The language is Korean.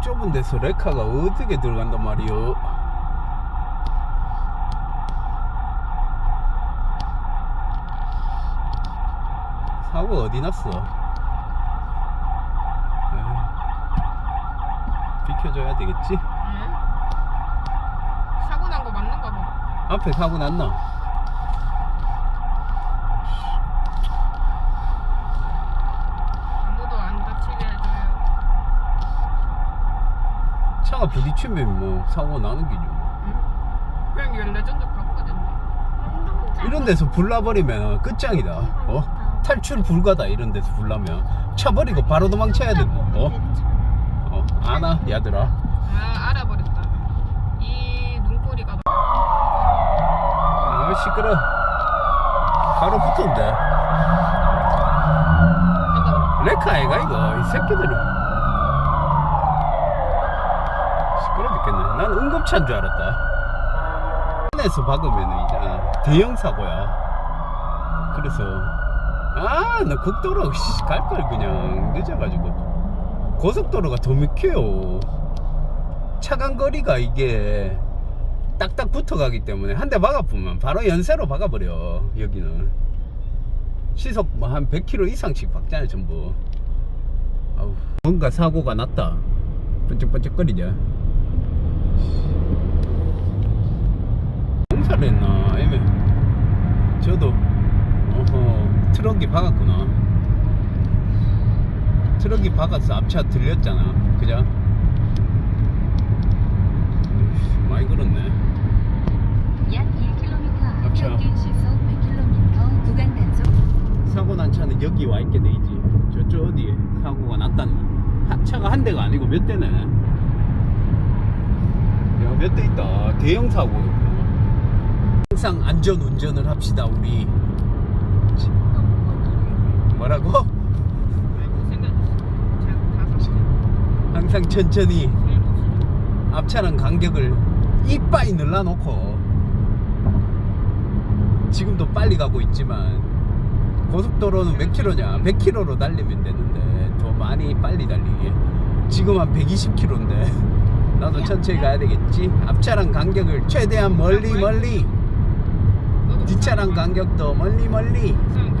좁은 데서 레카가 어떻게 들어간단 말이오 사고 어디 났어 에이, 비켜줘야 되겠지 응? 사고 난 거 맞는가 봐. 앞에 사고 났나 아무도 안 다치게 해줘요. 차가 부딪히면 뭐 사고 나는 기죠 응? 그냥 이거 레전드 바보가 됐네. 이런 데서 불나버리면 끝장이다 어? 탈출 불가다 이런 데서 불나면 차 버리고 바로 도망쳐야 된다 어? 어? 아나 야들아 아 알아버렸다. 이 눈꼬리가 너- 아 시끄러 바로 붙었는데 잠깐만. 레카 애가 이거 이 새끼들은 시끄러 죽겠네 난 응급차인 줄 알았다. 안에서 박으면 이제 대형 사고야. 그래서 아 나 국도로 갈 걸 그냥 늦어가지고. 고속도로가 더 막혀요. 차간 거리가 이게 딱딱 붙어가기 때문에 한 대 박아보면 바로 연세로 박아버려 여기는. 시속 뭐 한 100km 이상씩 박잖아요 전부. 아우 뭔가 사고가 났다. 번쩍번쩍거리냐 공사를 했나 애매 저도 어허 트럭이 박았구나 트럭이 박아서 앞차 들렸잖아 그죠? 많이 걸었네 약 1km 앞 앞차. 평균 시속 100km 구간 단속 사고 난 차는 여기 와 있게 돼 있지. 저쪽 어디에 사고가 났다는 거. 하- 차가 한 대가 아니고 몇 대네. 야, 몇 대 있다. 대형 사고. 항상 안전 운전을 합시다, 우리. 뭐라고? 항상 천천히 앞차랑 간격을 이빠이 늘려놓고 지금도 빨리 가고 있지만 고속도로는 몇 킬로냐 100킬로로 달리면 되는데 더 많이 빨리 달리게 지금 한 120킬로인데 나도 천천히 가야 되겠지 앞차랑 간격을 최대한 멀리 멀리 뒷차랑 간격도 멀리 멀리 응.